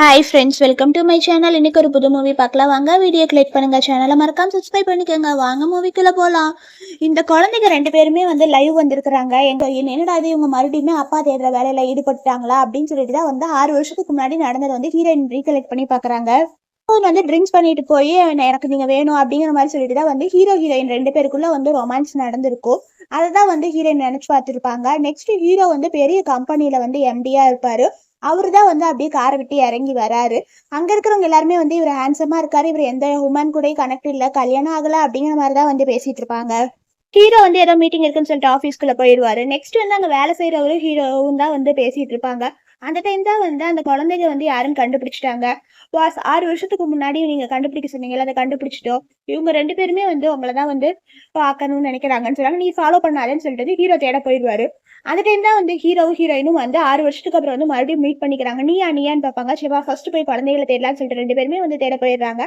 Hi friends welcome to my channel இன்னைக்கு ஒரு புது மூவி பார்க்கலாம். வாங்க வீடியோ கிளிக் பண்ணுங்க. சேனலை மறக்காம சப்ஸ்கிரைப் பண்ணிக்கோங்க. வாங்க மூவிக்குள்ள போகலாம் இந்த குழந்தைங்க ரெண்டு பேருமே வந்து லைவ் வந்திருக்கிறாங்க. எங்க என்னடா இது? இவங்க மறுபடியுமே அப்பா தேடுற வேலையில ஈடுபட்டுட்டாங்களா? அப்படின்னு சொல்லிட்டு தான் வந்து ஆறு வருஷத்துக்கு முன்னாடி நடந்தது வந்து ஹீரோயின் ரீகலெக்ட் பண்ணி பார்க்குறாங்க. ஃபோன் வந்து ட்ரிங்க்ஸ் பண்ணிட்டு போய் எனக்கு நீங்கள் வேணும் அப்படிங்கிற மாதிரி சொல்லிட்டு தான் வந்து ஹீரோ ஹீரோயின் ரெண்டு பேருக்குள்ள வந்து ரொமான்ஸ் நடந்திருக்கும் அதை தான் வந்து ஹீரோயின் நினச்சி பார்த்துருப்பாங்க. நெக்ஸ்ட் ஹீரோ வந்து பெரிய கம்பெனியில் வந்து எம்டியாக இருப்பார். அவரு தான் வந்து அப்படியே காரை விட்டு இறங்கி வராரு. அங்க இருக்கிறவங்க எல்லாருமே வந்து இவர் ஹேண்ட்ஸமா இருக்காரு இவர் எந்த உமன் கூட கனெக்ட் இல்ல கல்யாணம் ஆகல அப்படிங்கிற மாதிரி தான் வந்து பேசிட்டு இருப்பாங்க. ஹீரோ வந்து ஏதோ மீட்டிங் இருக்குன்னு சொல்லிட்டு ஆஃபீஸ்க்குள்ள போயிடுவாரு. நெக்ஸ்ட் வந்து அங்க வேலை செய்யறவரும் ஹீரோவும் தான் வந்து பேசிட்டு இருப்பாங்க. அந்த டைம் தான் வந்து அந்த குழந்தைங்க வந்து யாருன்னு கண்டுபிடிச்சிட்டாங்க. வாஸ் ஆறு வருஷத்துக்கு முன்னாடி நீங்க கண்டுபிடிக்க சொன்னீங்கல்ல அதை கண்டுபிடிச்சிட்டோம். இவங்க ரெண்டு பேருமே வந்து உங்களை தான் வந்து பார்க்கணும்னு நினைக்கிறாங்கன்னு சொல்றாங்க. நீ ஃபாலோ பண்ணாதேன்னு சொல்லிட்டு ஹீரோ தேட போயிடுவாரு. அந்த டைம் தான் வந்து ஹீரோ ஹீரோயினும் வந்து ஆறு வருஷத்துக்கு அப்புறம் வந்து மறுபடியும் மீட் பண்ணிக்கிறாங்க. நீயா நீயான்னு பார்ப்பாங்க. சிவா ஃபர்ஸ்ட் போய் குழந்தைகளை தேடலாம்னு சொல்லிட்டு ரெண்டு பேருமே வந்து தேட போயிடுறாங்க.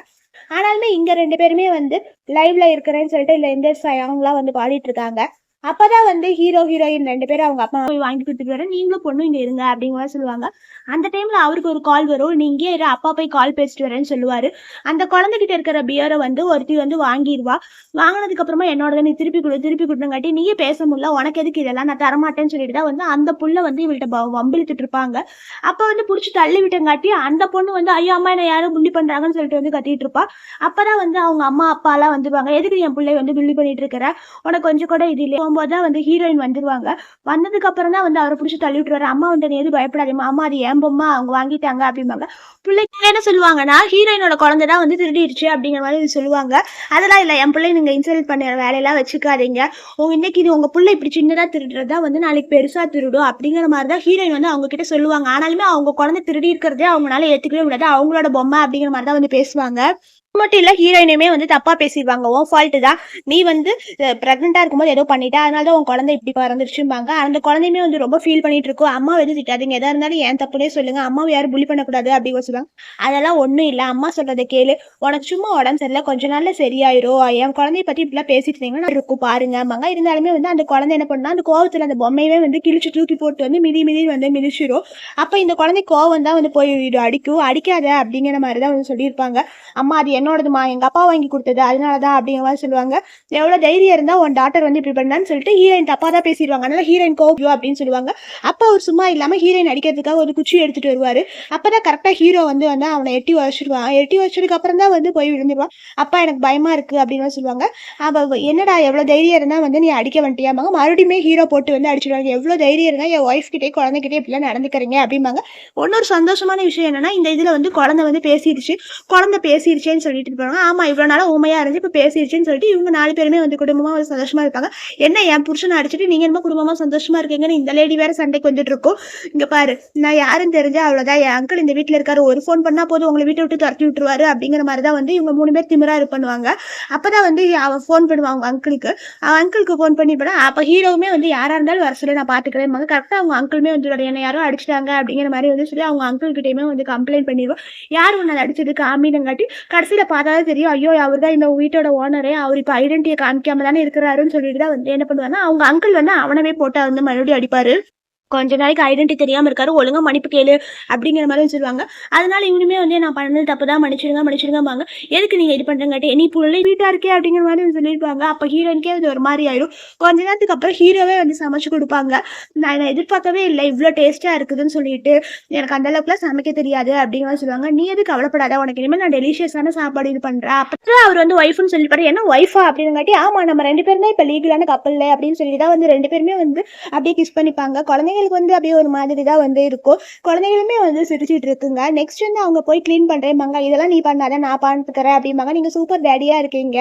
ஆனாலுமே இங்க ரெண்டு பேருமே வந்து லைவ்ல இருக்கிறேன்னு சொல்லிட்டு இல்ல எந்த சாங்லாம் வந்து பாடிட்டு இருக்காங்க. அப்பதான் வந்து ஹீரோ ஹீரோயின் ரெண்டு பேரும் அவங்க அப்பா போய் வாங்கி கொடுத்துட்டு வர நீங்களும் பொண்ணு இங்க இருங்க அப்படிங்கிற மாதிரி சொல்லுவாங்க. அந்த டைம்ல அவருக்கு ஒரு கால் வரும். நீ இரு அப்பா போய் கால் பேசிட்டு வரேன்னு சொல்லுவாரு. அந்த குழந்தைகிட்ட இருக்கிற பியரை வந்து ஒருத்தி வந்து வாங்கிடுவா. வாங்கினதுக்கு அப்புறமா என்னோட நீ திருப்பி கொடு திருப்பி கொடுத்தங்காட்டி நீயே பேச முடியல உனக்கு எதுக்கு இதெல்லாம்? நான் தரமாட்டேன்னு சொல்லிட்டு தான் வந்து அந்த புள்ள வந்து இவள்கிட்ட வம்பிழுத்துட்டு இருப்பாங்க. அப்ப வந்து புடிச்சு தள்ளி விட்டங்காட்டி அந்த பொண்ணு வந்து ஐயோ அம்மா என்ன யாரும் புள்ளி பண்றாங்கன்னு சொல்லிட்டு வந்து கத்திட்டு இருப்பா. அப்பதான் வந்து அவங்க அம்மா அப்பா எல்லாம் வந்துருவாங்க. எதுக்கு என் பிள்ளை வந்து புள்ளி பண்ணிட்டு இருக்கிற? உனக்கு கொஞ்சம் கூட இது இல்லையா. போகும்போது தான் வந்து ஹீரோயின் வந்துருவாங்க. வந்ததுக்கு அப்புறம் தான் வந்து அவரை பிடிச்சி தள்ளி விட்டுருவாரு அம்மா வந்து நீ எதுவும் பயப்படாதீமா அம்மா அது ஏன் பொம்மா. அவங்க வாங்கிட்டாங்க அப்படிம்பாங்க. பிள்ளைங்க என்ன சொல்லுவாங்கன்னா ஹீரோயினோட குழந்தை தான் வந்து திருடிடுச்சு அப்படிங்கிற மாதிரி சொல்லுவாங்க. அதெல்லாம் இல்லை. என் பிள்ளை நீங்கள் இன்சல்ட் பண்ண வேலையெல்லாம் வச்சுக்காதீங்க. உங்க இன்னைக்கு இது உங்க பிள்ளை இப்படி சின்னதா திருடுறதா வந்து நாளைக்கு பெருசாக திருடும் அப்படிங்கிற மாதிரி தான் ஹீரோயின் வந்து அவங்க கிட்ட சொல்லுவாங்க. ஆனாலுமே அவங்க குழந்தை திருடி இருக்கிறதே அவங்களால ஏற்றுக்கவே முடியாது. அவங்களோட பொம்மை அப்படிங்கிற மாதிரி தான் வந்து பேசுவாங்க. மட்டும் இல்ல ஹீரோயினுமே வந்து தப்பா பேசிடுவாங்க உன் ஃபால்ட் தான். நீ வந்து பிரெக்னெண்டா இருக்கும்போது ஏதோ பண்ணிட்ட. அதனால தான் உன் குழந்தை இப்படி பறந்துருச்சும்பாங்க. அந்த குழந்தையுமே வந்து ரொம்ப ஃபீல் பண்ணிட்டு இருக்கும் அம்மா எதுவும் திட்டாதீங்க. எதா இருந்தாலும் ஏன் தப்புனே சொல்லுங்க. அம்மாவை யாரும் புலி பண்ணக்கூடாது அப்படின்னு சொல்லுவாங்க. அதெல்லாம் ஒண்ணும் இல்ல. அம்மா சொல்றதை கேளு. உனக்கு சும்மா உடம்பு சரியில்லை. கொஞ்ச நாள்ல சரியாயிரும். என் குழந்தைய பத்தி இப்படிலாம் பேசிட்டு இருந்தீங்கன்னா இருக்கும். பாருங்கம்பாங்க. இருந்தாலுமே வந்து அந்த குழந்தை என்ன பண்ணா அந்த கோவத்துல அந்த பொம்மையவே வந்து கிழிச்சு தூக்கி போட்டு வந்து மிதி மிதி வந்து மிதிச்சிரும். அப்ப இந்த குழந்தை கோவம் தான் வந்து போய் அடிக்கும். அடிக்காத அப்படிங்கிற மாதிரி தான் வந்து சொல்லியிருப்பாங்க. அம்மா அது என்னோடதுமா எங்க அப்பா வாங்கி கொடுத்தது அதனாலதான் அப்படிங்கிற மாதிரி சொல்லுவாங்க. எவ்வளவு தைரியம் இருந்தா உன் டாக்டர் வந்து இப்படி பண்ணான்னு சொல்லிட்டு ஹீரோயின் தப்பா தான் பேசிடுவாங்க. அதனால ஹீரோயின் கோபியோ அப்படின்னு சொல்லுவாங்க. அப்ப அவர் சும்மா இல்லாம ஹீரோயின் அடிக்கிறதுக்காக ஒரு குச்சி எடுத்துட்டு வருவாரு. அப்பதான் கரெக்டா ஹீரோ வந்து வந்து அவனை எட்டி வச்சிருவான் எட்டி வச்சதுக்கு அப்புறம் தான் வந்து போய் விழுந்துருவான். அப்பா எனக்கு பயமா இருக்கு அப்படின்னு சொல்லுவாங்க. அவ என்னடா எவ்வளவு தைரியம் இருந்தா வந்து நீ அடிக்க வந்துட்டியாமாங்க மறுபடியுமே ஹீரோ போட்டு வந்து அடிச்சிடுவாங்க. எவ்வளவு தைரியம் இருந்தா என் ஒய்ஃப் கிட்டே குழந்தைகிட்டே இப்படிலாம் நடந்துக்கிறீங்க அப்படிம்பாங்க. இன்னொரு சந்தோஷமான விஷயம் என்னன்னா இந்த இதுல வந்து குழந்தை வந்து பேசிடுச்சு குழந்தை பேசிடுச்சேன்னு சொல்லிட்டு இருப்பாங்க ஆமா இவ்வளவு நாளா ஊமையா இருந்துச்சு இப்ப பேசிடுச்சுன்னு சொல்லிட்டு இவங்க நாலு பேருமே வந்து குடும்பமா வந்து சந்தோஷமா இருப்பாங்க என்ன என் புருஷனை அடிச்சுட்டு நீங்க என்னமோ குடும்பமா சந்தோஷமா இருக்கீங்கன்னு இந்த லேடி வேற சண்டைக்கு வந்துட்டு இருக்கோம் இங்க பாரு நான் யாருன்னு தெரிஞ்சா அவ்வளவுதான். என் அங்கிள் இந்த வீட்டுல இருக்காரு ஒரு ஃபோன் பண்ணா போதும் உங்களை வீட்டை விட்டு துரத்தி விட்டுருவாரு அப்படிங்கிற மாதிரி தான் வந்து இவங்க மூணு பேர் திமிரா இது பண்ணுவாங்க. அப்பதான் வந்து அவன் ஃபோன் பண்ணுவான் அவங்க அங்கிளுக்கு அவன் அங்கிளுக்கு ஃபோன் பண்ணி போனா அப்ப ஹீரோவுமே வந்து யாரா இருந்தாலும் வர சொல்லி நான் பாத்துக்கிறேன் கரெக்டா அவங்க அங்கிளுமே வந்து என்ன யாரோ அடிச்சிட்டாங்க அப்படிங்கிற மாதிரி வந்து சொல்லி அவங்க அங்கிள் கிட்டயுமே வந்து கம்ப்ளைண்ட் பண்ணிடுவோம். யார் உன்னை அடிச்சது காமினங்காட்டி கடைசியில பார்த்தாலே தெரியும் ஐயோ அவர் தான் இந்த வீட்டோட ஓனரே அவர் இப்போ ஐடென்டிட்டியை காமிக்காம தானே இருக்கிறாருன்னு சொல்லிட்டு தான் வந்து என்ன பண்ணுவாங்கன்னா அவங்க அங்கிள் வந்து அவனவே போட்டு வந்து மறுபடியும் அடிப்பாரு. கொஞ்ச நாளைக்கு ஐடென்டி தெரியாம இருக்காரு ஒழுங்கா மன்னிப்பு கேளு அப்படிங்கிற மாதிரி சொல்லுவாங்க. அதனால இவனுமே வந்து நான் பண்ணது தப்பு தான் மன்னிச்சிடுங்க மன்னிச்சிடுங்கம்பாங்க. எதுக்கு நீங்க இது பண்ணுறங்காட்டி நீ புள்ளி வீட்டா இருக்கே அப்படிங்கிற மாதிரி சொல்லியிருப்பாங்க. அப்ப ஹீரோனுக்கே அது ஒரு மாதிரி ஆயிடும். கொஞ்ச நேரத்துக்கு அப்புறம் ஹீரோவே வந்து சமைச்சு கொடுப்பாங்க. நான் நான் எதிர்பார்க்கவே இல்லை. இவ்வளோ டேஸ்டா இருக்குதுன்னு சொல்லிட்டு எனக்கு அந்த அளவுக்குலாம் சமைக்க தெரியாது அப்படிங்கிற மாதிரி சொல்லுவாங்க. நீ எது கவலைப்படாத? உனக்கு இனிமேல் நான் டெலிஷியஸான சாப்பாடு இது பண்றேன். அப்பதான் அவர் வந்து ஒய்ஃப்னு சொல்லிப்பாரு. என்ன ஒய்ஃபா அப்படிங்காட்டி ஆமா நம்ம ரெண்டு பேரும் தான் இப்ப லீகலான கப்பல் அப்படின்னு சொல்லிட்டு தான் வந்து ரெண்டு பேருமே வந்து அப்படியே கிஸ் பண்ணிப்பாங்க. குழந்தைங்களுக்கு வந்து அப்படியே ஒரு மாதிரி தான் வந்து இருக்கும். குழந்தைகளுமே வந்து சிரிச்சிட்டு இருக்குங்க. நெக்ஸ்ட் வந்து அவங்க போய் க்ளீன் பண்றேன்பாங்க இதெல்லாம் நீ பண்ணாத நான் பார்த்துக்கிறேன் அப்படிம்பாங்க. நீங்க சூப்பர் டேடியா இருக்கீங்க.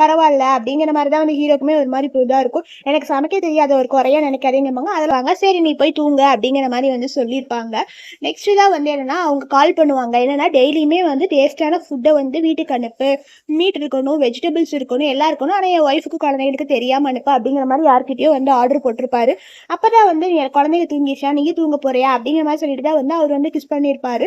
பரவாயில்ல அப்படிங்கிற மாதிரி தான் வந்து ஹீரோக்குமே ஒரு மாதிரி புதுதாக இருக்கும். எனக்கு சமைக்க தெரியாத ஒரு குறையா நினைக்காதீங்கம்பாங்க. அதில் வாங்க. சரி நீ போய் தூங்க அப்படிங்கிற மாதிரி வந்து சொல்லியிருப்பாங்க. நெக்ஸ்ட் தான் வந்து என்னன்னா அவங்க கால் பண்ணுவாங்க. என்னன்னா டெய்லியுமே வந்து டேஸ்டான ஃபுட்டை வந்து வீட்டுக்கு அனுப்பு. மீட் இருக்கணும் வெஜிடபிள்ஸ் இருக்கணும் எல்லாம் இருக்கணும். ஆனால் என் ஒய்ஃபுக்கு குழந்தைகளுக்கு தெரியாமல் அனுப்பு அப்படிங்கிற மாதிரி யார்கிட்டயோ வந்து ஆர்டர் போட்டிருப்பாரு. அப்போ தான் வந்து என் குழந்தைங்க குழந்தைங்க தூங்கிடுச்சா நீ தூங்க போறியா? அப்படிங்கிற மாதிரி சொல்லிட்டு தான் வந்து அவர் வந்து கிஸ் பண்ணியிருப்பாரு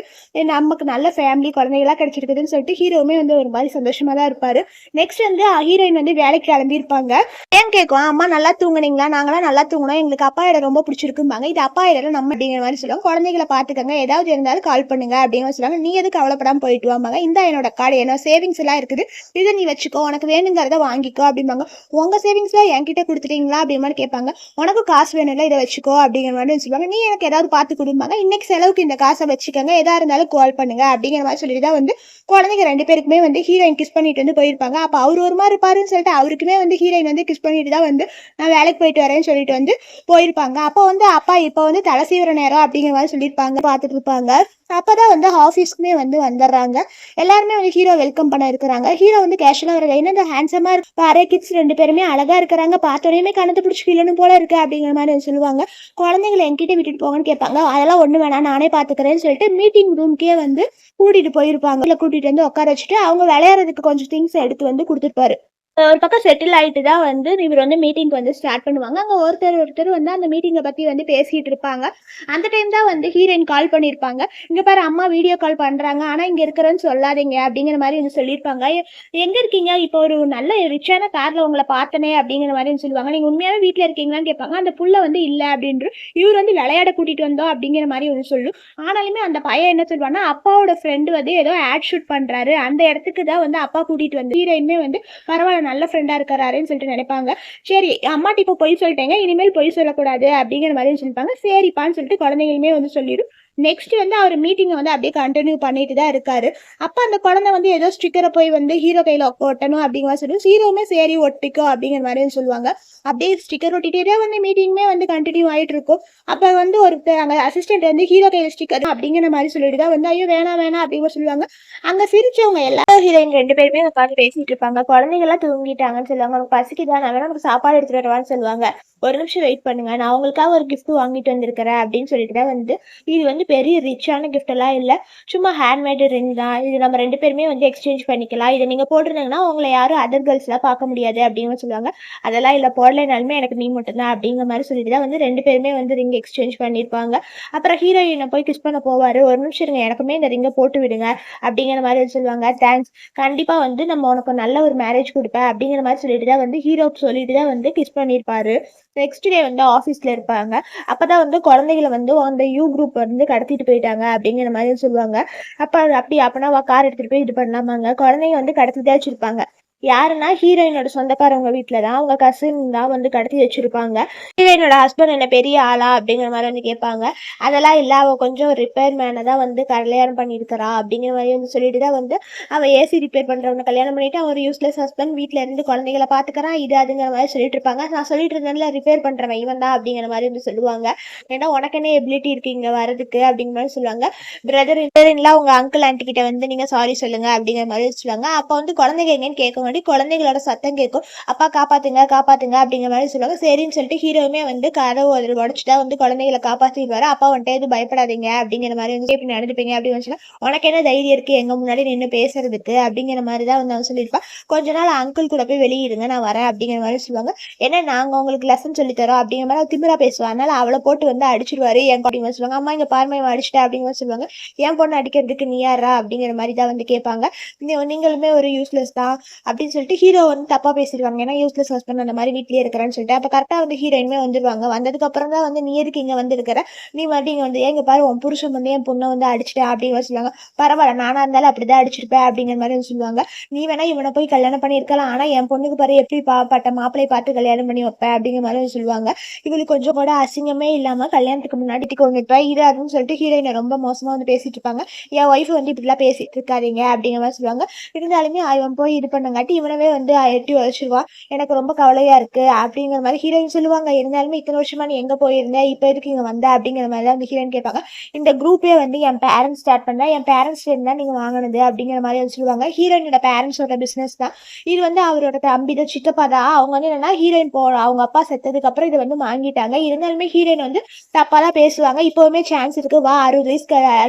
நமக்கு நல்ல ஃபேமிலி குழந்தைகளாக கிடைச்சிருக்குதுன்னு சொல்லிட்டு ஹீரோவுமே வந்து ஒரு மாதிரி சந்தோஷமா தான் இருப்பாரு. நெக்ஸ்ட் வந்து ஹீரோயின் வந்து வேலைக்கு கிளம்பியிருப்பாங்க. ஏன் கேட்கும்? அம்மா நல்லா தூங்குனீங்களா? நாங்களாம் நல்லா தூங்கினோம். எங்களுக்கு அப்பா இடம் ரொம்ப பிடிச்சிருக்கும்பாங்க. இது அப்பா இடம் நம்ம அப்படிங்கிற மாதிரி சொல்லுவாங்க. குழந்தைகளை பார்த்துக்கங்க. ஏதாவது இருந்தாலும் கால் பண்ணுங்க அப்படிங்கிற மாதிரி சொல்லுவாங்க. நீ எதுக்கு கவலைப்படாம போயிட்டு வாம்பாங்க இந்த என்னோட கார்டு என்னோட சேவிங்ஸ் எல்லாம் இருக்குது. இதை நீ வச்சுக்கோ. உனக்கு வேணுங்கிறத வாங்கிக்கோ அப்படிம்பாங்க. உங்க சேவிங்ஸில் என்கிட்ட கொடுத்துட்டீங்களா அப்படிங்கிற மாதிரி கேட்பாங்க. உனக்கு காசு வேணும்ல இதை வச்சுக்கோ அப்படிங்கிற மாதிரி சொல்லுவாங்க. நீ எனக்கு ஏதாவது பார்த்து கொடுப்பாங்க இன்னைக்கு செலவுக்கு இந்த காசை வச்சுக்கோங்க. எதா இருந்தாலும் கால் பண்ணுங்க அப்படிங்கிற மாதிரி சொல்லிட்டு தான் வந்து குழந்தைங்க ரெண்டு பேருக்குமே வந்து ஹீரோயின் கிஸ் பண்ணிட்டு வந்து போயிருப்பாங்க. அப்போ அவர் ஒரு மாதிரி இருப்பாருன்னு சொல்லிட்டு அவருக்குமே வந்து ஹீரோயின் வந்து கிஸ் பண்ணிட்டு தான் வந்து நான் வேலைக்கு போயிட்டு வரேன்னு சொல்லிட்டு வந்து போயிருப்பாங்க. அப்போ வந்து அப்பா இப்போ வந்து தலை சீவிர நேரம் அப்படிங்கிற மாதிரி சொல்லியிருப்பாங்க. பார்த்துட்டு இருப்பாங்க. அப்போதான் வந்து ஆஃபீஸ்க்குமே வந்து வந்துடுறாங்க. எல்லாருமே வந்து ஹீரோ வெல்கம் பண்ண இருக்கிறாங்க. ஹீரோ வந்து கேஷுவலாக வர என்ன இந்த ஹேண்ட்ஸமாக இருக்கு பாரு கிட்ஸ் ரெண்டு பேருமே அழகாக இருக்கிறாங்க. பார்த்தோடனே கணத்து பிடிச்சி கீழனு போல இருக்கு அப்படிங்கிற மாதிரி சொல்லுவாங்க. குழந்தைங்களை என்கிட்ட விட்டுட்டு போங்கன்னு கேட்பாங்க. அதெல்லாம் ஒன்றும் வேணாம் நானே பார்த்துக்கிறேன்னு சொல்லிட்டு மீட்டிங் ரூம்க்கே வந்து கூட்டிகிட்டு போயிருப்பாங்க. இல்லை கூட்டிகிட்டு வந்து உட்கார வச்சுட்டு அவங்க விளையாடுறதுக்கு கொஞ்சம் திங்ஸ் எடுத்து வந்து கொடுத்துருப்பாரு ஒரு பக்கம் செட்டில் ஆயிட்டு தான் வந்து இவர் வந்து மீட்டிங் வந்து ஸ்டார்ட் பண்ணுவாங்க. அங்க ஒருத்தர் ஒருத்தர் வந்து அந்த மீட்டிங்கை பத்தி வந்து பேசிட்டு இருப்பாங்க. அந்த டைம் தான் வந்து ஹீரோயின் கால் பண்ணியிருப்பாங்க இங்க பாரு அம்மா வீடியோ கால் பண்றாங்க. ஆனா இங்க இருக்கிறேன்னு சொல்லாதீங்க அப்படிங்கிற மாதிரி வந்து சொல்லியிருப்பாங்க. எங்கே எங்க இருக்கீங்க? இப்போ ஒரு நல்ல ரிச்சான கார்ல உங்களை பார்த்தனே அப்படிங்கிற மாதிரி வந்து சொல்லுவாங்க. நீங்க உண்மையாவே வீட்டில் இருக்கீங்களான்னு கேட்பாங்க. அந்த புள்ள வந்து இல்ல அப்படின்ற இவர் வந்து விளையாட கூட்டிட்டு வந்தோம் அப்படிங்கிற மாதிரி வந்து சொல்லும் ஆனாலுமே அந்த பையன் என்ன சொல்லுவான்னா அப்பாவோட ஃப்ரெண்டு வந்து ஏதோ ஆட் ஷூட் பண்றாரு. அந்த இடத்துக்கு தான் வந்து அப்பா கூட்டிட்டு வந்து ஹீரோயினுமே வந்து பரவாயில்ல நல்ல ஃப்ரெண்டாக இருக்கிறாருன்னு சொல்லிட்டு நினைப்பாங்க. சரி அம்மாட்டி இப்போ பொய் சொல்லிட்டேங்க இனிமேல் பொய் சொல்லக்கூடாது அப்படிங்கிற மாதிரி சொல்லிப்பாங்க சரிப்பான்னு சொல்லிட்டு குழந்தைங்களுமே வந்து சொல்லிடும். நெக்ஸ்ட் வந்து அவர் மீட்டிங்கை வந்து அப்படியே கண்டினியூ பண்ணிட்டு தான் இருக்காரு. அப்போ அந்த குழந்தை வந்து ஏதோ ஸ்டிக்கரை போய் வந்து ஹீரோ கையில் ஒட்டணும் அப்படிங்கிற சொல்லி ஹீரோவுமே சரி ஒட்டிக்கோ அப்படிங்கிற மாதிரி சொல்லுவாங்க. அப்படியே ஸ்டிக்கர் ஒட்டிட்டே வந்து மீட்டிங்குமே வந்து கண்டினியூ ஆயிட்டு இருக்கும் அப்போ வந்து ஒருத்தர் அங்கே அசிஸ்டன்ட் வந்து ஹீரோ கையில் ஸ்டிக்கர் அப்படிங்கிற மாதிரி சொல்லிட்டு தான் வந்து ஐயோ வேணாம் வேணாம் அப்படிங்கிற சொல்லுவாங்க. அங்கே சிரிச்சவங்க எல்லா ஹீரோயின் ரெண்டு பேருமே உட்காந்து பேசிட்டு இருப்பாங்க. குழந்தைகள்லாம் தூங்கிட்டாங்கன்னு சொல்லுவாங்க. உனக்கு பசிக்குதா? நான் வேணா உனக்கு சாப்பாடு எடுத்துட்டு வரவான்னு சொல்லுவாங்க. ஒரு நிமிஷம் வெயிட் பண்ணுங்க. நான் அவங்களுக்காக ஒரு கிஃப்ட் வாங்கிட்டு வந்திருக்கிறேன் அப்படின்னு சொல்லிட்டு தான் வந்து இது வந்து பெரிய ரிச்சான கிஃப்டெல்லாம் இல்லை. சும்மா ஹேண்ட்மேடு ரிங் தான். இது நம்ம ரெண்டு பேருமே வந்து எக்ஸ்சேஞ்ச் பண்ணிக்கலாம். இதை நீங்கள் போட்டிருந்தீங்கன்னா உங்களை யாரும் அதர் கேர்ள்ஸ்லாம் பார்க்க முடியாது அப்படின்னு சொல்லுவாங்க. அதெல்லாம் இல்லை போடலைனாலுமே எனக்கு நீ மட்டும்தான் அப்படிங்கிற மாதிரி சொல்லிட்டு தான் வந்து ரெண்டு பேருமே வந்து ரிங் எக்ஸ்சேஞ்ச் பண்ணியிருப்பாங்க. அப்புறம் ஹீரோயினை போய் கிஸ் பண்ண போவார். ஒரு நிமிஷம் இருங்க எனக்குமே இந்த ரிங்கை போட்டு விடுங்க அப்படிங்கிற மாதிரி சொல்லுவாங்க. தேங்க்ஸ் கண்டிப்பாக வந்து நம்ம உனக்கு நல்ல ஒரு மேரேஜ் கொடுப்பேன் அப்படிங்கிற மாதிரி சொல்லிட்டு தான் வந்து ஹீரோ சொல்லிட்டு தான் வந்து கிஸ் பண்ணியிருப்பாரு. நெக்ஸ்ட் டே வந்து ஆஃபீஸில் இருப்பாங்க. அப்பதான் வந்து குழந்தைகளை வந்து அந்த யூ குரூப் வந்து கடத்திட்டு போயிட்டாங்க அப்படிங்கிற மாதிரி சொல்லுவாங்க. அப்போ அப்படி அப்படின்னா கார் எடுத்துட்டு போய் இது பண்ணலாமாங்க? குழந்தைங்க வந்து கடத்திட்டு வச்சிருப்பாங்க. யாருன்னா ஹீரோயினோட சொந்தக்காரவங்க வீட்டில் தான். அவங்க கசின் தான் வந்து கடத்தி வச்சிருப்பாங்க. ஹீரோயினோட ஹஸ்பண்ட் என்ன பெரிய ஆளா அப்படிங்கிற மாதிரி வந்து கேட்பாங்க. அதெல்லாம் இல்லை அவள் கொஞ்சம் ரிப்பேர் மேனை தான் வந்து கல்யாணம் பண்ணியிருக்கிறா அப்படிங்கிற மாதிரி வந்து சொல்லிட்டு தான் வந்து அவள் ஏசி ரிப்பேர் பண்ணுறவனை கல்யாணம் பண்ணிட்டு அவர் யூஸ்லெஸ் ஹஸ்பண்ட் வீட்டில் இருந்து குழந்தைகளை பார்த்துக்கறான் இது அதுங்கிற மாதிரி சொல்லிட்டு இருப்பாங்க. நான் சொல்லிட்டு இருந்தேன்ல ரிப்பேர் பண்ணுறவன் இவன் தான் அப்படிங்கிற மாதிரி வந்து சொல்லுவாங்க. ஏன்னா உனக்கு என்ன எபிலிட்டி இருக்கு இங்கே வரதுக்கு அப்படிங்கிற மாதிரி சொல்லுவாங்க. பிரதர் இல்ல உங்க அங்கிள் ஆண்டி கிட்ட வந்து நீங்க சாரி சொல்லுங்க அப்படிங்கிற மாதிரி சொல்லுவாங்க. அப்போ வந்து குழந்தைங்க எங்கேன்னு கேட்க முன்னாடி குழந்தைகளோட சத்தம் கேட்கும். அப்பா காப்பாத்துங்க காப்பாத்துங்க அப்படிங்கிற மாதிரி சொல்லுவாங்க. சரின்னு சொல்லிட்டு ஹீரோவுமே வந்து கதவு அதில் உடச்சுட்டா வந்து குழந்தைகளை காப்பாற்றிடுவாரு அப்பா வந்துட்டு எதுவும் பயப்படாதீங்க அப்படிங்கிற மாதிரி வந்து இப்படி நடந்துப்பீங்க அப்படின்னு சொல்லி உனக்கு என்ன தைரியம் இருக்கு? எங்க முன்னாடி நின்று பேசுறதுக்கு அப்படிங்கிற மாதிரி தான் வந்து அவன் சொல்லியிருப்பான் கொஞ்ச நாள் அங்கிள் கூட போய் வெளியிடுங்க நான் வரேன் அப்படிங்கிற மாதிரி சொல்லுவாங்க. ஏன்னா நாங்க உங்களுக்கு லெசன் சொல்லி தரோம் அப்படிங்கிற மாதிரி திமிரா பேசுவா அதனால அவளை போட்டு வந்து அடிச்சிருவாரு என் அப்படிங்கிற சொல்லுவாங்க. அம்மா இங்க பார்மை அடிச்சிட்டா அப்படிங்கிற சொல்லுவாங்க. என் பொண்ணு அடிக்கிறதுக்கு நீ யாரா அப்படிங்கிற மாதிரி தான் வந்து கேட்பாங்க. நீ- நீங்களுமே ஒரு யூஸ்லெஸ் தான். அப்படின்னு சொல்லிட்டு ஹீரோ வந்து தப்பா பேசிடுவாங்க ஏன்னா யூஸ்லெஸ் ஹஸ்பண்ட் அந்த மாதிரி வீட்லயே இருக்கிறேன்னு சொல்லிட்டு. அப்ப கரெக்டா வந்து ஹீரோயினுமே வந்துருவாங்க. வந்ததுக்கு அப்புறம் தான் வந்து நீ எதுக்கு இங்க வந்து இருக்கிற நீ மட்டும் இங்க வந்து ஏங்க பாரு உன் புருஷன் வந்து என் பொண்ணை வந்து அடிச்சிட்டேன் அப்படின்னு சொல்லுவாங்க. பரவாயில்ல நானா இருந்தாலும் அப்படிதான் அடிச்சிருப்பேன் அப்படிங்கிற மாதிரி வந்து சொல்லுவாங்க. நீ வேணா இவனை போய் கல்யாணம் பண்ணியிருக்கலாம். ஆனா என் பொண்ணுக்கு பாரு எப்படி பாப்பட்ட மாப்பிளை பார்த்து கல்யாணம் பண்ணி வைப்பேன் அப்படிங்கிற மாதிரி வந்து சொல்லுவாங்க. இவளுக்கு கொஞ்சம் கூட அசிங்கமே இல்லாம கல்யாணத்துக்கு முன்னாடி கொண்டு வைப்பேன் இது அதுன்னு சொல்லிட்டு ஹீரோயினை ரொம்ப மோசமா வந்து பேசிட்டு இருப்பாங்க. என் ஒய்ஃப் வந்து இப்படிலாம் பேசிட்டு இருக்காதீங்க அப்படிங்கிற மாதிரி சொல்லுவாங்க. இருந்தாலுமே அவன் போய் இது இல்லாட்டி இவனவே வந்து எட்டி உதச்சிருவான் எனக்கு ரொம்ப கவலையா இருக்கு. அப்படிங்கிற மாதிரி ஹீரோயின் சொல்லுவாங்க. இருந்தாலுமே இத்தனை வருஷமா நீ எங்க போயிருந்த? இப்போ எதுக்கு இங்க வந்த? அப்படிங்கிற மாதிரி தான் வந்து ஹீரோயின் கேட்பாங்க. இந்த குரூப்பே வந்து என் பேரண்ட்ஸ் ஸ்டார்ட் பண்ணா என் பேரண்ட்ஸ் இருந்தா நீங்க வாங்கினது? அப்படிங்கிற மாதிரி வந்து சொல்லுவாங்க. ஹீரோயினோட பேரண்ட்ஸோட பிசினஸ் தான். இது வந்து அவரோட தம்பி தான் சித்தப்பா தான். அவங்க வந்து என்னன்னா ஹீரோயின் போ அவங்க அப்பா செத்ததுக்கு அப்புறம் இதை வந்து வாங்கிட்டாங்க. இருந்தாலுமே ஹீரோயின் வந்து தப்பா தான் பேசுவாங்க. இப்போவுமே சான்ஸ் இருக்கு. வா அறுபது வயசு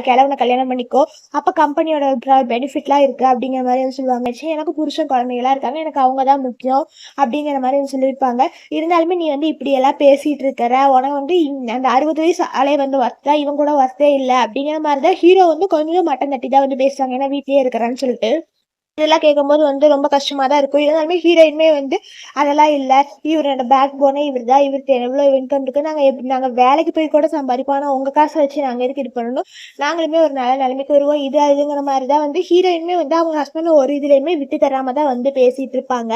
கிழவனை கல்யாணம் பண்ணிக்கோ. அப்ப கம்பெனியோட பெனிஃபிட்லாம் இருக்கு அப்படிங்கிற மாதிரி வந்து சொல்லுவாங்க. சரி எனக்கு புருஷன் குழந்தை குழந்தைங்களாம் இருக்காங்க. எனக்கு அவங்க தான் முக்கியம் அப்படிங்கிற மாதிரி சொல்லியிருப்பாங்க. இருந்தாலுமே நீ வந்து இப்படியெல்லாம் பேசிகிட்டு பேசிட்டு இருக்கிற உனக்கு வந்து அந்த அறுபது வயசு ஆளே வந்து வர்த்தா இவன் கூட வர்த்தே இல்லை அப்படிங்கிற மாதிரி தான் ஹீரோ வந்து கொஞ்சம் மட்டம் தட்டி தான் வந்து பேசுவாங்க. ஏன்னா வீட்லேயே இருக்கிறான்னு சொல்லிட்டு. இதெல்லாம் கேட்கும்போது வந்து ரொம்ப கஷ்டமா தான் இருக்கும். இருந்தாலுமே ஹீரோயினுமே வந்து அதெல்லாம் இல்லை. இவரோட பேக் போனே இவர் தான் இவருக்கு எவ்வளோ இன்கம் இருக்கு. நாங்கள் எப்படி நாங்கள் வேலைக்கு போய் கூட சம்பாதிப்போம். ஆனால் உங்கள் காசை வச்சு நாங்கள் எதுக்கு இது பண்ணணும்? நாங்களுமே ஒரு நல்ல நிலைமைக்கு வருவோம். இது அதுங்கிற மாதிரி தான் வந்து ஹீரோயினுமே வந்து அவங்க ஹஸ்பண்ட் ஒரு இதுலையுமே விட்டு தராம தான் வந்து பேசிட்டு இருப்பாங்க.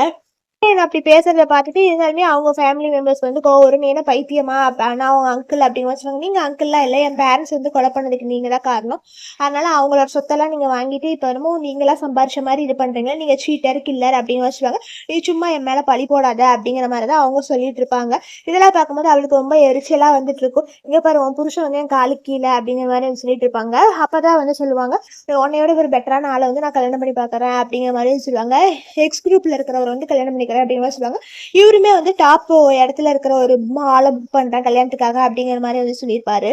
என்ன அப்படி பேசுறத பார்த்துட்டு இருந்தாலுமே அவங்க ஃபேமிலி மெம்பர்ஸ் வந்து கோவம் வரும். நீ என்ன பைத்தியமா? நான் அவங்க அங்கிள் அப்படின்னு சொல்லுவாங்க. நீங்க அங்கிள்லாம் இல்லை. என் பேரண்ட்ஸ் வந்து கொலை பண்ணதுக்கு நீங்க தான் காரணம். அதனால அவங்களோட சொத்தெல்லாம் நீங்க வாங்கிட்டு இப்போ என்னமோ நீங்களா சம்பாரிச்ச மாதிரி இது பண்றீங்க. நீங்க சீட்டர் கில்லர் அப்படின்னு வச்சுருவாங்க நீ சும்மா என் மேல பழி போடாத அப்படிங்கிற மாதிரி தான் அவங்க சொல்லிட்டு இருப்பாங்க. இதெல்லாம் பார்க்கும்போது அவளுக்கு ரொம்ப எரிச்சலா வந்துட்டு இருக்கும். இங்க பாரு உன் புருஷன் வந்து என் காலுக்கு கீழே அப்படிங்கிற மாதிரி சொல்லிட்டு இருப்பாங்க. அப்பதான் வந்து சொல்லுவாங்க உன்னையோட ஒரு பெட்டரான ஆளை வந்து நான் கல்யாணம் பண்ணி பாக்குறேன் அப்படிங்கிற மாதிரி சொல்லுவாங்க. எக்ஸ் குரூப்ல இருக்கிறவர் வந்து கல்யாணம் பண்ணி பண்ணிக்கிறேன் சொல்லுவாங்க. இவருமே வந்து டாப் இடத்துல இருக்கிற ஒரு ஆளை புக் பண்றேன் கல்யாணத்துக்காக அப்படிங்கிற மாதிரி வந்து சொல்லியிருப்பாரு.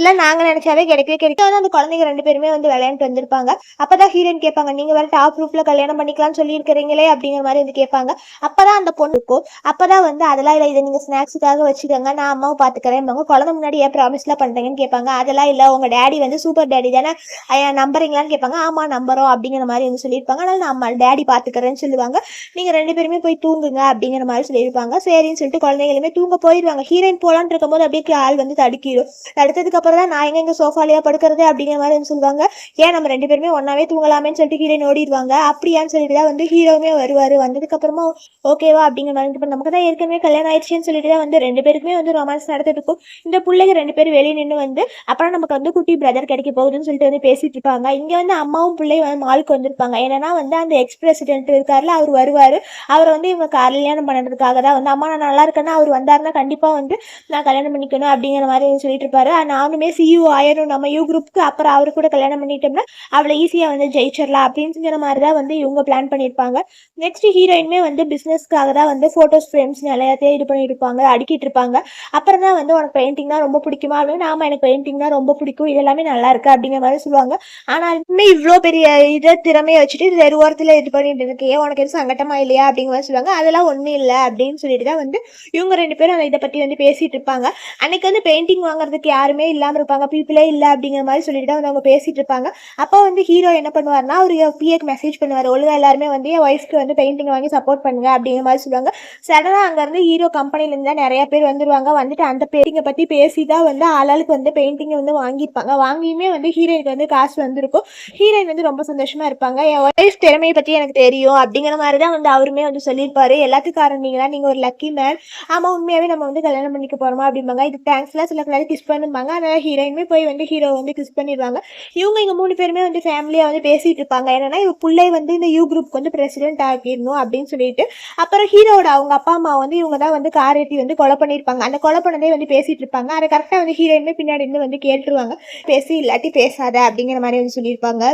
இல்லை நாங்க நினைச்சாவே கிடைக்கவே கிடைக்கும் வந்து அந்த குழந்தைங்க ரெண்டு பேருமே வந்து விளையாண்டு வந்திருப்பாங்க. அப்பதான் ஹீரோயின் கேட்பாங்க நீங்க வேற டாப் குரூப்ல கல்யாணம் பண்ணிக்கலாம்னு சொல்லியிருக்கிறீங்களே அப்படிங்கிற மாதிரி வந்து கேட்பாங்க. அப்பதான் அந்த பொண்ணு இருக்கும் அப்பதான் வந்து அதெல்லாம் இல்ல இதை நீங்க ஸ்நாக்ஸுக்காக வச்சுக்கோங்க நான் அம்மாவை பார்த்துக்கிறேன் குழந்தை முன்னாடி ஏன் ப்ராமிஸ்லாம் பண்ணுறீங்கன்னு கேட்பாங்க. அதெல்லாம் இல்ல உங்க டேடி வந்து சூப்பர் டேடி தானே ஐயா நம்புறீங்களான்னு கேட்பாங்க. ஆமா நம்புறோம் அப்படிங்கிற மாதிரி வந்து சொல்லியிருப்பாங்க. அதனால நான் அம்மா டேடி பார்த்துக்கிறேன்னு சொல்லுவாங்க. நீங்க ரெண்டு பேருமே போய் தூங்குங்க அப்படிங்கிற மாதிரி சொல்லியிருப்பாங்க. சரின்னு சொல்லிட்டு குழந்தைங்களுமே தூங்க போயிடுவாங்க. ஹீரோயின் போலான்னு இருக்கும்போது அப்படியே ஆள் வந்து தடுக்கிடும். தடுத்ததுக்கு அப்புறம் தான் நான் எங்க எங்க சோஃபாலியா படுக்கிறது அப்படிங்கிற மாதிரி சொல்லுவாங்க. ஏன் நம்ம ரெண்டு பேருமே ஒன்னாவே தூங்கலாமேன்னு சொல்லிட்டு கீழே ஓடிடுவாங்க அப்படியான்னு சொல்லிட்டு தான் வந்து ஹீரோவுமே வருவாரு. வந்ததுக்கு அப்புறமா ஓகேவா அப்படிங்கிற மாதிரி. இப்போ நமக்கு தான் ஏற்கனவே கல்யாணம் ஆயிடுச்சுன்னு சொல்லிட்டு தான் வந்து ரெண்டு பேருக்குமே வந்து ரொமான்ஸ் நடத்திட்டு இருக்கும். இந்த பிள்ளைங்க ரெண்டு பேரும் வெளியே நின்று வந்து அப்புறம் நமக்கு வந்து குட்டி பிரதர் கிடைக்க போகுதுன்னு சொல்லிட்டு வந்து பேசிட்டு இருப்பாங்க. இங்க வந்து அம்மாவும் பிள்ளையும் வந்து மாலுக்கு வந்திருப்பாங்க. ஏன்னா வந்து அந்த எக்ஸ் பிரசிடென்ட் இருக்காருல அவர் வருவாரு. அவரை வந்து இவங்க கல்யாணம் பண்ணுறதுக்காக தான் வந்து அம்மா நான் நல்லா இருக்கேன்னா அவர் வந்தாருன்னா கண்டிப்பா வந்து நான் கல்யாணம் பண்ணிக்கணும் அப்படிங்கிற மாதிரி சொல்லிட்டு இருப்பாரு. நானும் எல்லாருமே சிஇஓ ஆயிரும் நம்ம யூ குரூப்க்கு அப்புறம் அவரு கூட கல்யாணம் பண்ணிட்டோம்னா அவளை ஈஸியாக வந்து ஜெயிச்சிடலாம் அப்படிங்கிற மாதிரி தான் வந்து இவங்க பிளான் பண்ணியிருப்பாங்க. நெக்ஸ்ட் ஹீரோயினுமே வந்து பிஸ்னஸ்க்காக தான் வந்து ஃபோட்டோஸ் ஃப்ரேம்ஸ் நிறையாத்தையும் இது பண்ணியிருப்பாங்க இருப்பாங்க அடுக்கிட்டு இருப்பாங்க. அப்புறம் தான் வந்து உனக்கு பெயிண்டிங்னா ரொம்ப பிடிக்குமா? அப்படின்னு நாம எனக்கு பெயிண்டிங்னா ரொம்ப பிடிக்கும். இது எல்லாமே நல்லா இருக்கு அப்படிங்கிற மாதிரி சொல்லுவாங்க. ஆனாலுமே இவ்வளோ பெரிய இதை திறமையை வச்சுட்டு தெரு ஓரத்தில் இது பண்ணிட்டு இருக்கே. உனக்கு எதுவும் சங்கட்டமா இல்லையா? அப்படிங்கிற மாதிரி சொல்லுவாங்க. அதெல்லாம் ஒன்றும் இல்லை அப்படின்னு சொல்லிட்டு தான் வந்து இவங்க ரெண்டு பேரும் அதை இதை பற்றி வந்து பேசிட்டு இருப்பாங்க. அன்னைக்கு வந்து பெயிண்டிங் வாங்குறதுக்கு யாருமே இல்லை. இல்லாமல் இருப்பாங்க. பீப்புளே இல்லை அப்படிங்கிற மாதிரி சொல்லிட்டு தான் வந்து அவங்க பேசிட்டு இருப்பாங்க. அப்போ வந்து ஹீரோ என்ன பண்ணுவார்னா அவர் பிஏக்கு மெசேஜ் பண்ணுவார். ஒழுங்காக எல்லாருமே வந்து என் ஒய்ஃப்க்கு வந்து பெயிண்டிங் வாங்கி சப்போர்ட் பண்ணுங்க அப்படிங்கிற மாதிரி சொல்லுவாங்க. சடனாக அங்கேருந்து ஹீரோ கம்பெனிலேருந்து தான் நிறைய பேர் வந்துருவாங்க. வந்துட்டு அந்த பெயிண்டிங்கை பற்றி பேசி தான் வந்து ஆளாளுக்கு வந்து பெயிண்டிங்கை வந்து வாங்கியிருப்பாங்க. வாங்கியுமே வந்து ஹீரோயினுக்கு வந்து காசு வந்திருக்கும். ஹீரோயின் வந்து ரொம்ப சந்தோஷமாக இருப்பாங்க. என் ஒய்ஃப் திறமையை பற்றி எனக்கு தெரியும் அப்படிங்கிற மாதிரி தான் வந்து அவருமே வந்து சொல்லியிருப்பாரு. எல்லாத்துக்கும் காரணம் நீங்கள் ஒரு லக்கி மேன் ஆமாம் உண்மையாகவே நம்ம வந்து கல்யாணம் பண்ணிக்க போகிறோமா அப்படிம்பாங்க. இது தேங்க்ஸ்லாம் சில கல்யாணம் கிஸ் பண்ணுவாங்க ஆனால் ஹீரோயினுமே போய் வந்து ஹீரோ வந்து கிஸ் பண்ணிடுவாங்க. இவங்க இங்கே மூணு பேருமே வந்து ஃபேமிலியாக வந்து பேசிகிட்டு இருப்பாங்க. என்னன்னா இவ பிள்ளை வந்து இந்த யூ குரூப்க்கு வந்து பிரசிடென்ட் ஆகிடணும் அப்படின்னு சொல்லிட்டு அப்புறம் ஹீரோட அவங்க அப்பா அம்மா வந்து இவங்க தான் வந்து கார் ஏற்றி வந்து கொலை பண்ணியிருப்பாங்க. அந்த கொலை பண்ணதே வந்து பேசிகிட்டு இருப்பாங்க. அதை கரெக்டாக வந்து ஹீரோயினுமே பின்னாடி இருந்து வந்து கேட்டுருவாங்க. பேசி இல்லாட்டி பேசாத அப்படிங்கிற மாதிரி வந்து சொல்லியிருப்பாங்க.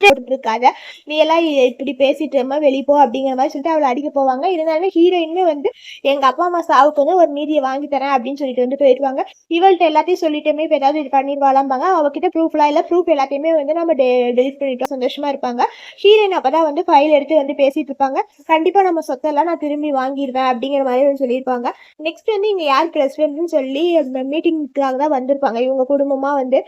இருக்காத. நீ எல்லாம் இப்படி பேசிட்டு இருமா வெளியே போ அப்படிங்கிற மாதிரி சொல்லிட்டு அவளை அடிக்க போவாங்க. இருந்தாலுமே ஹீரோயினுமே வந்து எங்க அப்பா அம்மா சாவுக்கு வந்து ஒரு நீதியை வாங்கி தரேன் அப்படின்னு சொல்லிட்டு வந்து போயிடுவாங்க. இவள்கிட்ட எல்லாத்தையும் சொல்லிட்டுமே இப்போ ஏதாவது இது பண்ணிடுவாளாம்பாங்க. அவகிட்ட ப்ரூஃப்லாம் இல்லை. ப்ரூஃப் எல்லாத்தையுமே வந்து நம்ம டெலிட் பண்ணிட்டோம். சந்தோஷமா இருப்பாங்க. ஹீரோயின் அப்பதான் வந்து ஃபைல் எடுத்து வந்து பேசிட்டு இருப்பாங்க. கண்டிப்பா நம்ம சொத்தெல்லாம் நான் திரும்பி வாங்கிடுவேன் அப்படிங்கிற மாதிரி வந்து சொல்லியிருப்பாங்க. நெக்ஸ்ட் வந்து இங்க யார் பிரசிடென்ட்னு சொல்லி மீட்டிங்க்காக தான் வந்திருப்பாங்க. இவங்க குடும்பமா வந்து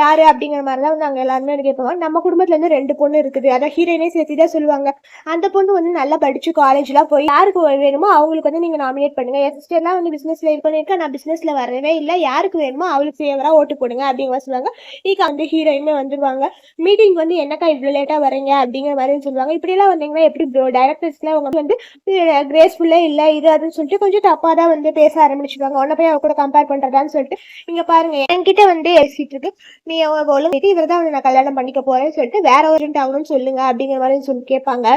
யாரு? அப்படிங்கிற மாதிரி தான் வந்து அங்க எல்லாருமே கேட்பாங்க. நம்ம குடும்பத்துல இருந்து ரெண்டு பொண்ணு இருக்குது. அதான் ஹீரோயினே சேர்த்து தான் சொல்லுவாங்க. அந்த பொண்ணு வந்து நல்லா படிச்சு காலேஜ்லாம் போய் யாருக்கு வேணுமோ அவங்களுக்கு வந்து நீங்க நாமினேட் பண்ணுங்க. என் சிஸ்டர்லாம் வந்து பிசினஸ்ல இது பண்ணிருக்கா நான் பிசினஸ்ல வரவே இல்லை. யாருக்கு வேணுமோ அவளுக்கு ஃபேவரா ஓட்டு போடுங்க அப்படிங்கிற சொல்லுவாங்க. நீக்கா வந்து ஹீரோயினே வந்துருவாங்க. மீட்டிங் வந்து என்னக்கா இவ்வளவு லேட்டா வரீங்க அப்படிங்கிற மாதிரி சொல்லுவாங்க. இப்படிலாம் வந்தீங்கன்னா எப்படி ப்ரோ டைரக்டர்ஸ்லாம் அவங்க வந்து கிரேஸ்ஃபுல்லே இல்லை இது அதுன்னு சொல்லிட்டு கொஞ்சம் தப்பா தான் வந்து பேச ஆரம்பிச்சிருவாங்க உன்ன போய் அவ கூட கம்பேர் பண்றதான்னு சொல்லிட்டு. இங்க பாருங்க என்கிட்ட வந்து பேசிட்டு இருக்கு. நீ அவங்க ஒழுங்கு இவர் தான் நான் கல்யாணம் பண்ணிக்க போறேன்னு சொல்லிட்டு வேற ஒரு ஆகணும்னு சொல்லுங்க அப்படிங்கிற மாதிரி சொல்லி கேட்பாங்க.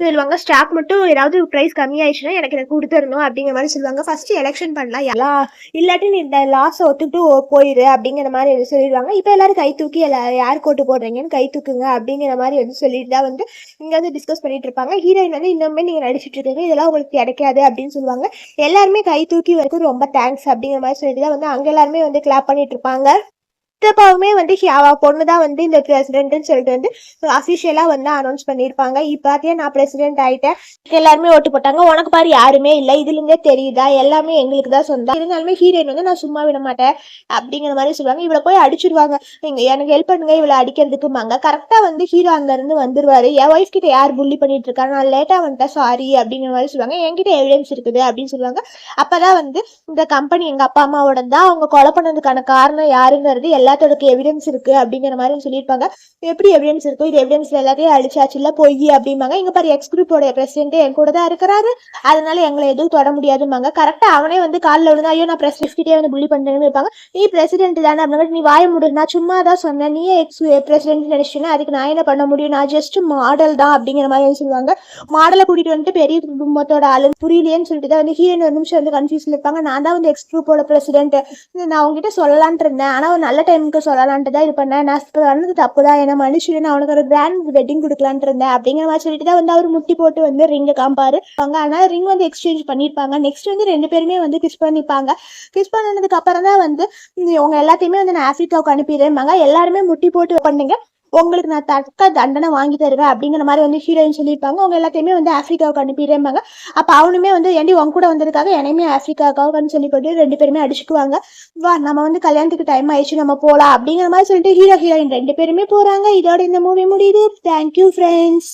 சொல்லுவாங்க ஸ்டாக் மட்டும் ஏதாவது ப்ரைஸ் கம்மியாயிடுச்சுன்னா எனக்கு எனக்கு கொடுத்துடணும் அப்படிங்கிற மாதிரி சொல்லுவாங்க. ஃபர்ஸ்ட் எலெக்ஷன் பண்ணலாம். எல்லா இல்லாட்டி நீ இந்த லாஸை ஒத்துக்கிட்டு ஓ- போயிரு அப்படிங்கிற மாதிரி சொல்லிடுவாங்க. இப்போ எல்லாரும் கை தூக்கி எல்லா யார் கோட்டு போடுறீங்கன்னு கை தூக்குங்க அப்படிங்கிற மாதிரி வந்து சொல்லிட்டு தான் வந்து இங்கே வந்து டிஸ்கஸ் பண்ணிட்டு இருப்பாங்க. ஹீரோயின் வந்து இன்னுமே நீங்கள் நடிச்சிட்டு இருக்கீங்க. இதெல்லாம் உங்களுக்கு கிடைக்காது அப்படின்னு சொல்லுவாங்க. எல்லாருமே கை தூக்கி வரைக்கும் ரொம்ப தேங்க்ஸ் அப்படிங்கிற மாதிரி சொல்லிட்டு தான் வந்து அங்கே எல்லாருமே வந்து கிளாப் பண்ணிட்டு இருப்பாங்க. சித்தப்பாவுமே வந்து அவ பொண்ணு தான் வந்து இந்த பிரசிடென்ட்னு சொல்லிட்டு வந்து அஃபிஷியலாக வந்து அனௌன்ஸ் பண்ணியிருப்பாங்க. இப்போ நான் பிரசிடென்ட் ஆயிட்டேன். எல்லாருமே ஓட்டு போட்டாங்க. உனக்கு பாரு யாருமே இல்லை. இதுல இருந்தே தெரியுதா? எல்லாமே எங்களுக்கு தான் சொந்தம். இருந்தாலுமே ஹீரோயின் வந்து நான் சும்மா விட மாட்டேன். அப்படிங்கிற மாதிரி சொல்லுவாங்க. இவளை போய் அடிச்சிருவாங்க. நீங்க எனக்கு ஹெல்ப் பண்ணுங்க. இவளை அடிக்கிறதுக்குமாங்க கரெக்டாக வந்து ஹீரோ அங்கேருந்து வந்துருவாரு. என் ஒய்ஃப் கிட்ட யார் புள்ளி பண்ணிட்டு இருக்கா? நான் லேட்டாக வந்துட்டேன். சாரி அப்படிங்கிற மாதிரி சொல்லுவாங்க. என்கிட்ட எவிடன்ஸ் இருக்குது அப்படின்னு சொல்லுவாங்க. அப்பதான் வந்து இந்த கம்பெனி எங்க அப்பா அம்மாவோட தான் அவங்க கொலை பண்ணதுக்கான காரணம் யாருங்கிறது எல்லாத்தோட எவிடன்ஸ் இருக்கு அப்படிங்கிற மாதிரி சொல்லியிருப்பாங்க. எப்படி எவிடன்ஸ் இருக்கோ இது எவிடன்ஸ்ல எல்லாத்தையும் அழிச்சாச்சு இல்ல பொய் அப்படிம்பாங்க. இங்க பாரு எக்ஸ் குரூப்போட பிரசிடென்ட் என் கூட தான் இருக்கிறாரு. அதனால எங்களை எதுவும் தொட முடியாதும்பாங்க. கரெக்டா அவனே வந்து காலில் விழுந்து ஐயோ நான் பிரஸ் கிட்டே வந்து புள்ளி பண்றேன்னு இருப்பாங்க. நீ பிரசிடென்ட் தானே அப்படின்னு நீ வாய முடியும் நான் சும்மா தான் சொன்னேன். நீயே எக்ஸ் பிரசிடென்ட் நினைச்சினா அதுக்கு நான் என்ன பண்ண முடியும்? நான் ஜஸ்ட் மாடல் தான் அப்படிங்கிற மாதிரி சொல்லுவாங்க. மாடலை கூட்டிட்டு வந்துட்டு பெரிய குடும்பத்தோட ஆளு. புரியலையேன்னு சொல்லிட்டு தான் வந்து ஹீரோயின் ஒரு நிமிஷம் வந்து கன்ஃபியூஸ்ல இருப்பாங்க. நான் தான் வந்து எக்ஸ் குரூப்போட பிரசிடென்ட் நான் அவங்ககிட்ட சொல்லலான் இருந்தேன். ஆனா ஒரு நல்ல டைமுக்கு சொல்லலான்ட்டு தான் இது பண்ணேன். நான் பண்ணது தப்பு தான் என்ன மனுஷன் நான் அவனுக்கு ஒரு கிராண்ட் வெட்டிங் கொடுக்கலான்ட்டு இருந்தேன். அப்படிங்கிற மாதிரி சொல்லிட்டு தான் வந்து அவர் முட்டி போட்டு வந்து ரிங்கை காம்பாரு. அவங்க ஆனால் ரிங் வந்து எக்ஸ்சேஞ்ச் பண்ணியிருப்பாங்க. நெக்ஸ்ட் வந்து ரெண்டு பேருமே வந்து கிஸ் பண்ணிப்பாங்க. கிஸ் பண்ணதுக்கு அப்புறம் தான் வந்து இது உங்க எல்லாத்தையுமே வந்து நான் ஆஃப்ரிக்காவுக்கு அனுப்பிடுறேன்பாங்க. எல்லாருமே முட்டி போட்டு பண்ணுங்க. உங்களுக்கு நான் தக்க தண்டனை வாங்கி தருவேன் அப்படிங்கிற மாதிரி வந்து ஹீரோயின் சொல்லியிருப்பாங்க. அவங்க எல்லாத்தையுமே வந்து ஆஃப்ரிக்காவுக்கு அனுப்பிடுறேம்பாங்க அப்போ அவனுமே வந்து ஏண்டி உன் கூட வந்ததுக்காக என்னையுமே ஆஃப்ரிக்காவுக்காகன்னு சொல்லி போட்டு ரெண்டு பேருமே அடிச்சுக்குவாங்க. வா நம்ம வந்து கல்யாணத்துக்கு டைம் ஆயிடுச்சு நம்ம போகலாம் அப்படிங்கிற மாதிரி சொல்லிட்டு ஹீரோ ஹீரோயின் ரெண்டு பேருமே போகிறாங்க இதோட இந்த மூவி முடியுது. Thank you friends